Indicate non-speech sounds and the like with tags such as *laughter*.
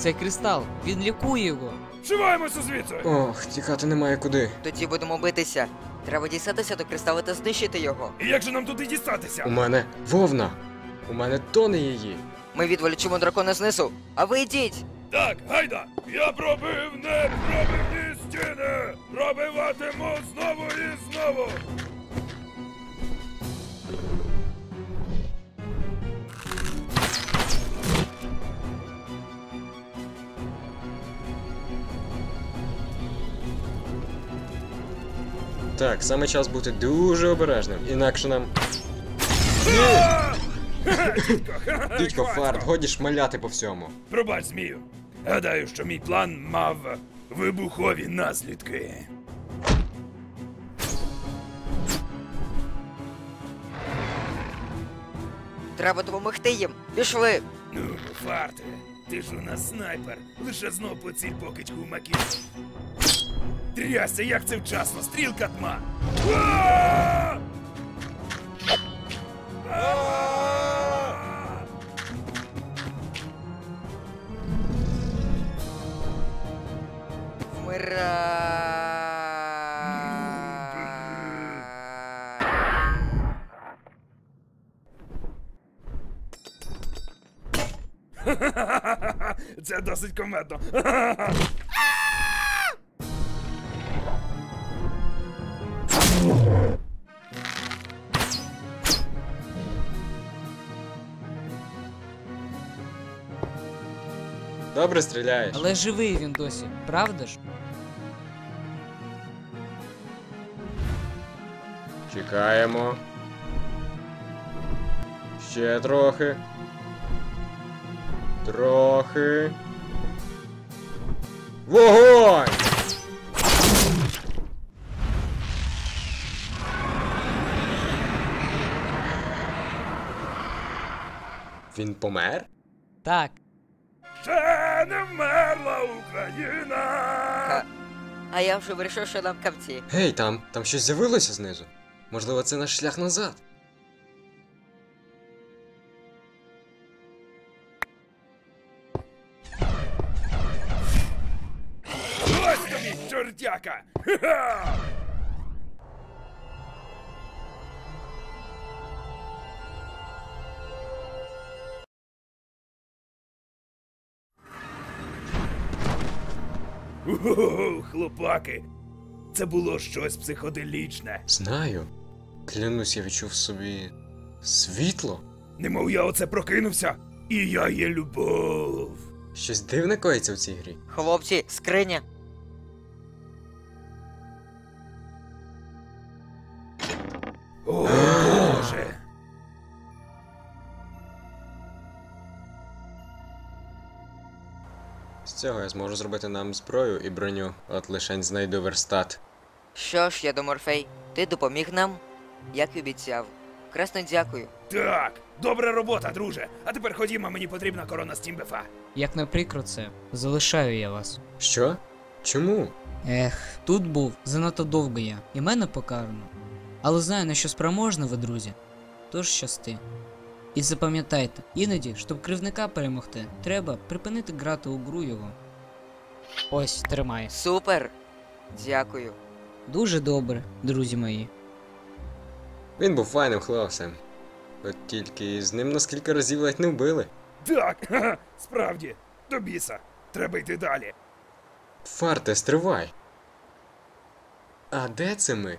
Цей кристал, він лікує його. Вшиваємося звідси! Ох, тікати немає куди. Тоді будемо битися. Треба дістатися до кристалу та знищити його. І як же нам туди дістатися? У мене вовна. У мене тони її. Ми відволічимо дракона знизу, а ви йдіть! Так, гайда! Я пробив непробивні стіни! Пробиватиму знову і знову! Так, саме час бути дуже обережним. Інакше нам. *laughs* Дідько фарт, годі шмаляти по всьому. Пробач, змію. Гадаю, що мій план мав вибухові наслідки. Треба допомогти їм. Пішли! Ну, фарте, ти ж у нас снайпер. Лише знов поціль покичку в макіт. Трясся, як це вчасно, стрілка тма. Це досить комедно. Добре стріляєш. Але живий він досі, правда ж? Чекаємо. Ще трохи. Трохи. Вогонь! Він помер? Так. Ще не вмерла Україна! Ха. А я вже вирішив, що нам капці. Гей, там, там щось з'явилося знизу. Можливо, це наш шлях назад. Ось тобі, чортяка! Ха-ха! Ого, хлопаки! Це було щось психоделічне. Знаю. Клянусь, я відчув в собі світло. Немов я оце прокинувся, і я є любов. Щось дивне коїться в цій грі. Хлопці, скриня. Цього я зможу зробити нам зброю і броню, от лишень знайду верстат. Що ж, я до Морфей, ти допоміг нам, як і обіцяв. Красно дякую. Так, добра робота, друже. А тепер ходімо, мені потрібна корона Стімбефа. Як не прикро це, залишаю я вас. Що? Чому? Ех, тут був занадто довго я, і мене покарано. Але знаю, на що спроможні ви, друзі. Тож щасти. І запам'ятайте, іноді, щоб кривника перемогти, треба припинити грати у гру його. Ось, тримай. Супер! Дякую. Дуже добре, друзі мої. Він був файним хлопцем. От тільки з ним наскільки разів ледь не вбили. Так, *laughs* ха-ха, справді, до біса. Треба йти далі. Фарте, стривай. А де це ми?